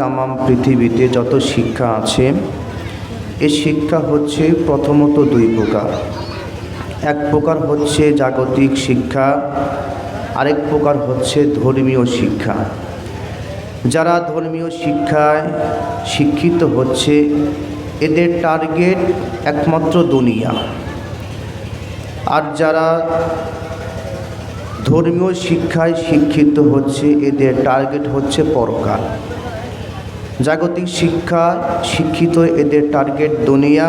তামাম পৃথিবীতে যত শিক্ষা আছে এই শিক্ষা হচ্ছে প্রথমত দুই প্রকার। এক প্রকার হচ্ছে জাগতিক শিক্ষা, আরেক প্রকার হচ্ছে ধর্মীয় শিক্ষা। যারা ধর্মীয় শিক্ষায় শিক্ষিত হচ্ছে, এদের টার্গেট একমাত্র দুনিয়া। আর যারা ধর্মীয় শিক্ষায় শিক্ষিত হচ্ছে, এদের টার্গেট হচ্ছে পরকাল। জাগতিক শিক্ষা শিক্ষিত এদের টার্গেট দুনিয়া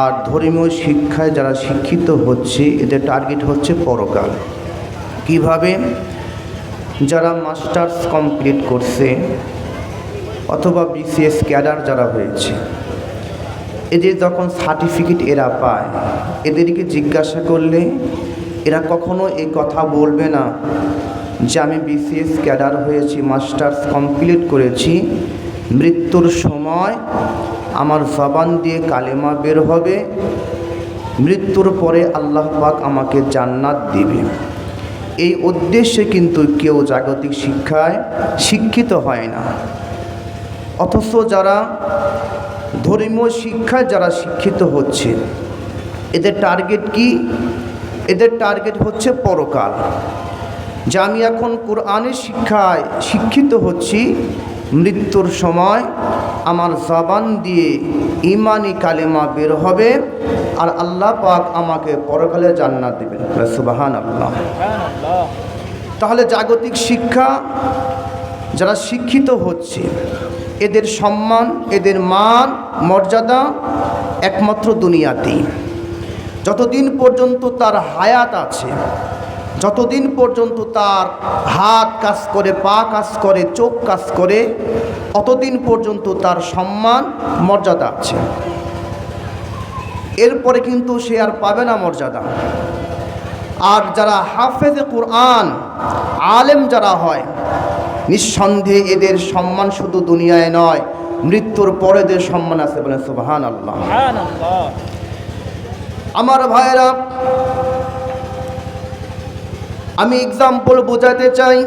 আর ধর্মীয় শিক্ষায় যারা শিক্ষিত হচ্ছে, এদের টার্গেট হচ্ছে পরকাল। কীভাবে? যারা মাস্টার্স কমপ্লিট করছে অথবা বিসিএস ক্যাডার যারা হয়েছে, এদের যখন সার্টিফিকেট এরা পায়, এদেরকে জিজ্ঞাসা করলে এরা কখনো এই কথা বলবে না। যে আমি বিসিএস ক্যাডার হয়েছি, মাস্টার্স কমপ্লিট করেছি, মৃত্যুর সময় আমার জবান দিয়ে কালেমা বের হবে, মৃত্যুর পরে আল্লাহ পাক আমাকে জান্নাত দিবে। এই উদ্দেশ্যে কিন্তু কেউ জাগতিক শিক্ষায় শিক্ষিত হয় না। অথচ যারা ধর্মীয় শিক্ষায় যারা শিক্ষিত হচ্ছে, এদের টার্গেট কি? এদের টার্গেট হচ্ছে পরকাল। যে আমি এখন কোরআনের শিক্ষায় শিক্ষিত হচ্ছি। মৃত্যুর সময় আমার জবান দিয়ে ইমানি কালেমা বের হবে আর আল্লাহ পাক আমাকে পরকালে জান্নাত দেবেন। সুবাহান আল্লাহ তাহলে জাগতিক শিক্ষা, যারা শিক্ষিত হচ্ছে, এদের সম্মান, এদের মান, মর্যাদা একমাত্র দুনিয়াতেই। যতদিন পর্যন্ত তার হায়াত আছে যতদিন পর্যন্ত তার হাত কাজ করে পা কাজ করে চোখ কাজ করে অতদিন পর্যন্ত তার সম্মান মর্যাদা আছে। এরপরে কিন্তু সে আর পাবে না মর্যাদা। আর যারা হাফেজে কোরআন আলেম যারা হয় নিঃসন্দেহে এদের সম্মান শুধু দুনিয়ায় নয় মৃত্যুর পরে এদের সম্মান আছে বলে সুবাহান আল্লাহ আমার ভাইয়েরা আমি এক্সাম্পল বোঝাতে চাই।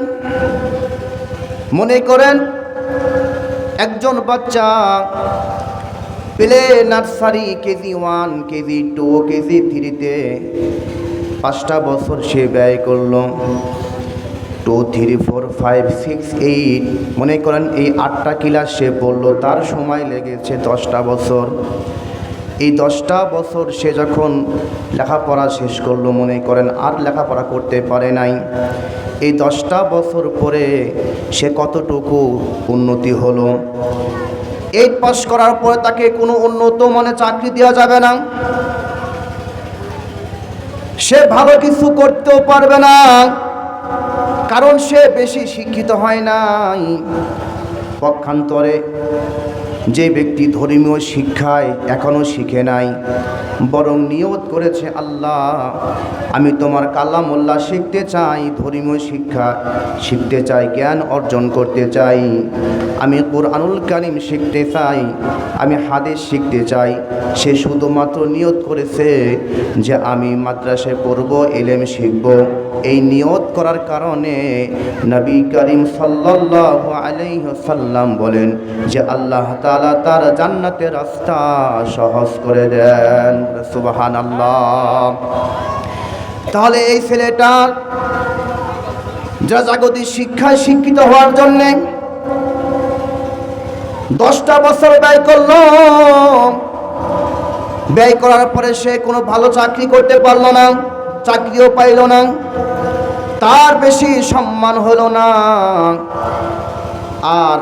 মনে করেন, একজন বাচ্চা play nursery KG one KG two KG থ্রিতে পাঁচটা বছর সে ব্যয় করল। Two three four five six eight মনে করেন এই আটটা ক্লাস সে পড়ল। তার সময় লেগেছে দশটা বছর। এই দশটা বছর সে যখন লেখাপড়া শেষ করল, মনে করেন আর লেখাপড়া করতে পারে নাই, এই দশটা বছর পরে সে কতটুকু উন্নতি হলো? এইট পাস করার পরে তাকে কোনো উন্নত মানে চাকরি দেওয়া যাবে না। সে ভালো কিছু করতেও পারবে না, কারণ সে বেশি শিক্ষিত হয় নাই। পক্ষান্তরে যে ব্যক্তি ধর্মীয় শিক্ষায় এখনও শিখে নাই, বরং নিয়ত করেছে, আল্লাহ, আমি তোমার কালামুল্লাহ শিখতে চাই, ধর্মীয় শিক্ষা শিখতে চাই, জ্ঞান অর্জন করতে চাই, আমি কোরআনুল কারিম শিখতে চাই, আমি হাদিস শিখতে চাই। সে শুধুমাত্র নিয়ত করেছে যে, আমি মাদ্রাসায় পড়ব, এলেম শিখব। এই নিয়ত করার কারণে নবী করিম সাল্লাল্লাহু আলাইহি সাল্লাম বলেন যে, আল্লাহ তাআলা তার জান্নাতের রাস্তা সহজ করে দেন। সুবহান আল্লাহ তাহলে এই ছেলেটার যা জাগতিক শিক্ষায় শিক্ষিত হওয়ার জন্যে দশটা বছর ব্যয় করল। ব্যয় করার পরে সে কোনো ভালো চাকরি করতে পারল না, চাকরিও পাইল না, তার বেশি সম্মান হলো না। আর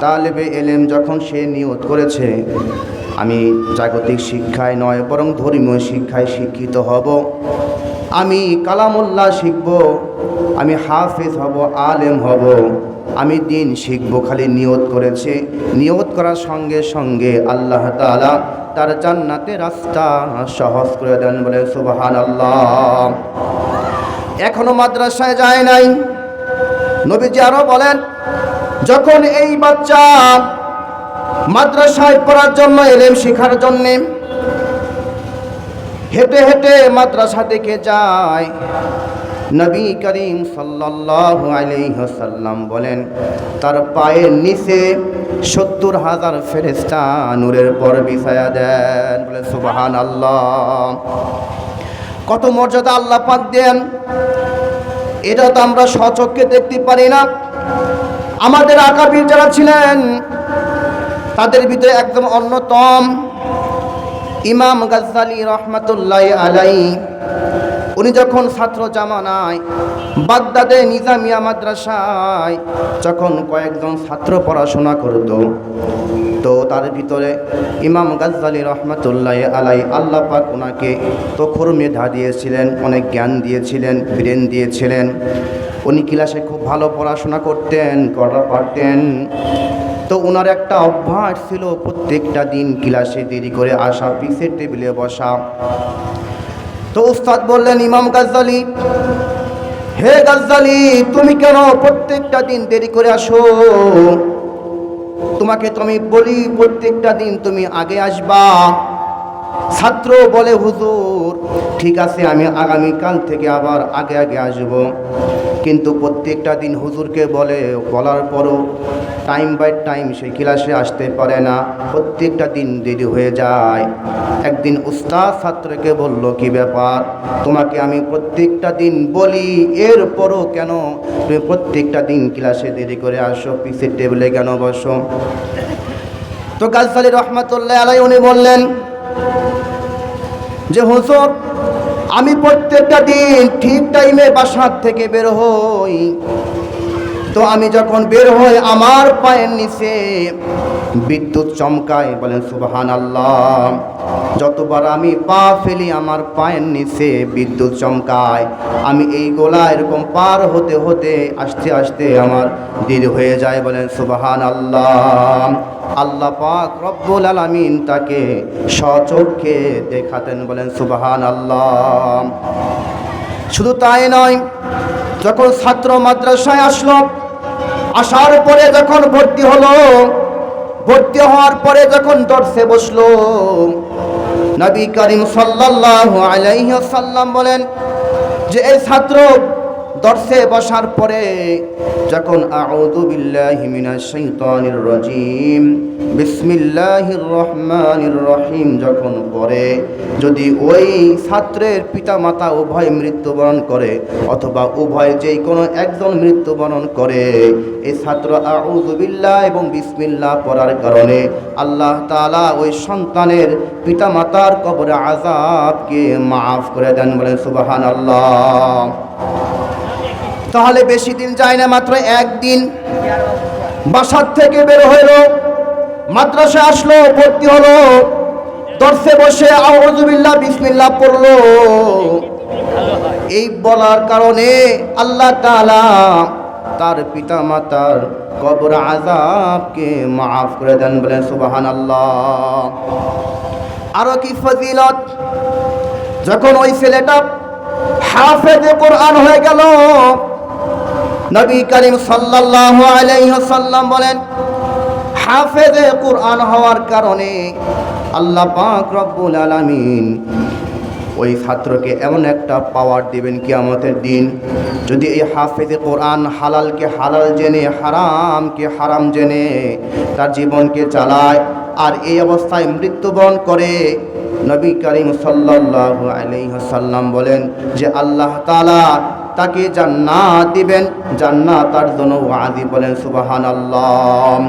তালেবে এলেম যখন সে নিয়ত করেছে, আমি জাগতিক শিক্ষায় নয়, বরং ধর্মীয় শিক্ষায় শিক্ষিত হব। আমি কালামুল্লাহ শিখব, আমি হাফেজ হব, আলেম হব। আমি দিন শিখব, খালি নিয়ত করেছে। নিয়ত করার সঙ্গে সঙ্গে আল্লাহ তাআলা তার জান্নাতে রাস্তা সহজ করে দেন বলে সুবাহান আল্লাহ এখনও মাদ্রাসায় যায় নাই। নবীজি আরও বলেন যখন এই বাচ্চা মাদ্রাসায় পড়ার জন্য এলেম শেখার জন্যে হেঁটে হেঁটে মাদ্রাসা থেকে যায়, নবী করিম ওয়াসাল্লাম বলেন, তার পায়ের নিচে সত্তর হাজার ফেরেস্তা নূরের পর বিছায়া দেন। বলে সুবাহান আল্লাহ কত মর্যাদা আল্লাহ পাক দেন। এটা তো আমরা সচক্ষে দেখতে পারি না। আমাদের আকাবির যারা ছিলেন, তাদের ভিতরে একদম অন্যতম ইমাম গাজ্জালি রহমাতুল্লাহ আলাই উনি যখন ছাত্র জামানায়, বাগদাদে নিজামিয়া মাদ্রাসায় যখন কয়েকজন ছাত্র পড়াশোনা করত, তো তার ভিতরে ইমাম গাজ্জালি রহমাতুল্লাহ আলাই আল্লাহ পাক ওনাকে তখর মেধা দিয়েছিলেন অনেক জ্ঞান দিয়েছিলেন, ব্রেন দিয়েছিলেন। উনি ক্লাসে খুব ভালো পড়াশোনা করতেন করা পারতেন। তো ওনার একটা অভ্যাস ছিল প্রত্যেকটা দিন ক্লাসে দেরি করে আসা, পিসের টেবিলে বসা। তো উস্তাদ বললেন, ইমাম গাজ্জালি, হে গাজ্জালি, তুমি কেন প্রত্যেকটা দিন দেরি করে আসো? তোমাকে তুমি বলি, প্রত্যেকটা দিন তুমি আগে আসবা। ছাত্র বলে, হুজুর, ঠিক আছে, আমি আগামীকাল থেকে আবার আগে আগে আসব। কিন্তু প্রত্যেকটা দিন হুজুরকে বলে, বলার পরও টাইম বাই টাইম সেই ক্লাসে আসতে পারে না। প্রত্যেকটা দিন দেরি হয়ে যায়। একদিন উস্তাদ ছাত্রকে বলল, কি ব্যাপার? তোমাকে আমি প্রত্যেকটা দিন বলি, এরপরও কেন? তুমি প্রত্যেকটা দিন ক্লাসে দেরি করে আসো, পিসের টেবিলে কেন বসো? তো গাজসালি রহমাতুল্লাহ আলাই উনি বললেন যে হুজুর আমি প্রত্যেকটা দিন ঠিক টাইমে বাসার থেকে বের হই। তো আমি যখন বের হই আমার পায়ের নিচে, বিদ্যুৎ চমকায়, বলেন সুবাহান আল্লাহ যতবার আমি পা ফেলি আমার পায়ের নিচে, বিদ্যুৎ চমকায়। আমি এই গোলা এরকম পার হতে হতে, আস্তে আস্তে আমার দেরি হয়ে যায়, বলেন সুবাহান আল্লাহ আল্লাহ পাক রব্বুল আলামিন তাকে সচক্ষে দেখাতেন, বলেন সুবাহান আল্লাহ শুধু তাই নয়, যখন ছাত্র মাদ্রাসায় আসলো আসার পরে যখন ভর্তি হলো, ভর্তি হওয়ার পরে যখন দর্শে বসল, নবী করিম সাল্লাল্লাহু আলাইহি সাল্লাম বলেন যে এই ছাত্র দর্শে বসার পরে যখন আউযু বিল্লাহি মিনাশ শাইতানির রাজিম, বিসমিল্লাহির রহমানির রহিম যখন পড়ে, যদি ওই ছাত্রের পিতামাতা উভয় মৃত্যুবরণ করে অথবা উভয় যেই কোনো একজন মৃত্যুবরণ করে এই ছাত্র আউযু বিল্লাহ এবং বিসমিল্লাহ পড়ার কারণে আল্লাহ তাআলা ওই সন্তানের পিতামাতার কবরে আযাবকে মাফ করে দেন বলেন, সুবহানাল্লাহ। তাহলে বেশি দিন যায় না, মাত্র একদিন। বাসার থেকে বের হইল, মাদ্রাসা আসলো, ভর্তি হলো দর্শে বসে আউযুবিল্লাহ বিসমিল্লাহ পড়ল। এই বলার কারণে আল্লাহ তাআলা তার পিতা মাতার কবর আযাবকে মাফ করে দেন বলেন, সুবহানাল্লাহ। আরও কি ফজিলত? যখন ওই ছেলেটা হাফেজে কোরআন হয়ে গেল নবী করিম সাল্লাল্লাহু আলাইহি সাল্লাম বলেন, হাফেজে কোরআন হওয়ার কারণে আল্লাহ পাক রব্বুল আলামিন ওই ছাত্রকে এমন একটা পাওয়ার দিবেন কিয়ামতের দিন, যদি এই হাফেজে কোরআন হালালকে হালাল জেনে, হারামকে হারাম জেনে তার জীবনকে চালায় আর এই অবস্থায় মৃত্যুবরণ করে, নবী করিম আলাইহি সাল্লাম বলেন যে আল্লাহ তাআলা তাকে জান্নাত দিবেন, জান্নাত তার জন্য ওয়াদি বলেন সুবহানাল্লাহ।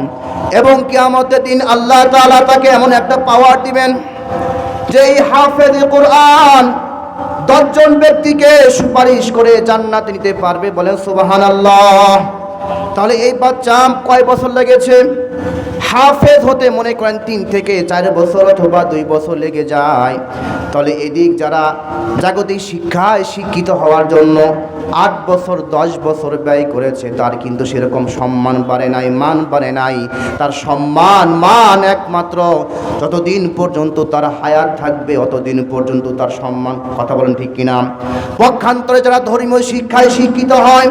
এবং কিয়ামতের দিন আল্লাহ তাআলা তাকে এমন একটা পাওয়ার দিবেন যে এই হাফেজে কোরআন দশজন ব্যক্তিকে সুপারিশ করে জান্নাত নিতে পারবে বলেন সুবহানাল্লাহ। তাহলে এই বাচ্চা কয় বছর লেগেছে? হাফেজ হতে মনে করেন তিন থেকে চার বছর অথবা দুই বছর লেগে যায়। তাহলে এদিক যারা জাগতিক শিক্ষায় শিক্ষিত হওয়ার জন্য আট বছর, দশ বছর ব্যয় করেছে, তার কিন্তু সেরকম সম্মান বাড়ে নাই, মান বাড়ে নাই। তার সম্মান, মান একমাত্র যতদিন পর্যন্ত তার হায়াত থাকবে, অতদিন পর্যন্ত তার সম্মান, কথা বলেন ঠিক কিনা? পক্ষান্তরে যারা ধর্মীয় শিক্ষায় শিক্ষিত হয়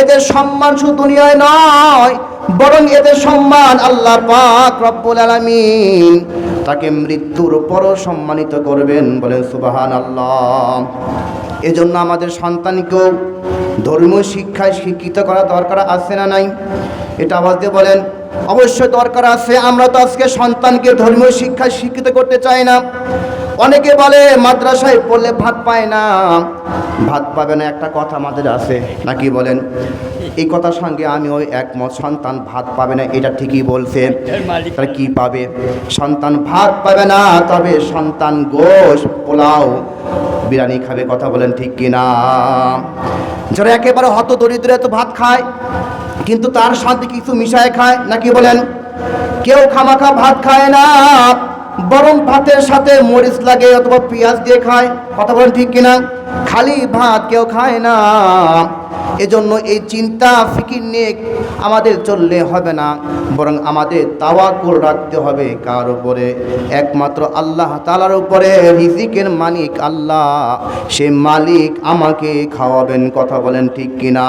এদের সম্মান শুধু দুনিয়ায় নয়, বরং এদের সম্মান আল্লাহ পাক রব্বুল আলামিন তাকে মৃত্যুর পরও সম্মানিত করবেন বলেন সুবাহান আল্লাহ এজন্য আমাদের সন্তানকেও ধর্মীয় শিক্ষায় শিক্ষিত করা দরকার আছে না নাই? এটা আওয়াজ দিয়ে বলেন, অবশ্যই দরকার আছে। আমরা তো আজকে সন্তানকে ধর্মীয় শিক্ষায় শিক্ষিত করতে চাই না। অনেকে বলে, মাদ্রাসায় পড়লে ভাত পায় না। ভাত পাবে না একটা কথা আমাদের আছে। নাকি বলেন এই কথার সঙ্গে আমি ওই একমত সন্তান ভাত পাবে না এটা ঠিকই বলছে। তাহলে কি পাবে? সন্তান ভাত পাবে না তবে সন্তান গোশ পোলাও বিরিয়ানি খাবে কথা বলেন ঠিক কি না যারা একেবারে হত দরিদ্র তো ভাত খায় কিন্তু তার সাথে কিছু মিশায় খায় নাকি বলেন কেউ খামাখা ভাত খায় না। বরং ভাতের সাথে মরিচ লাগে অথবা পেঁয়াজ দিয়ে খায়। কথা বলেন ঠিক কিনা? খালি ভাত কেউ খায় না। এজন্য এই চিন্তা, ফিকির নিয়ে আমাদের চললে হবে না। বরং আমাদের তাওয়াকুল রাখতে হবে কার উপরে? একমাত্র আল্লাহ তালার উপরে। রিজিকের মালিক আল্লাহ। সে মালিক আমাকে খাওয়াবেন, কথা বলেন ঠিক কিনা?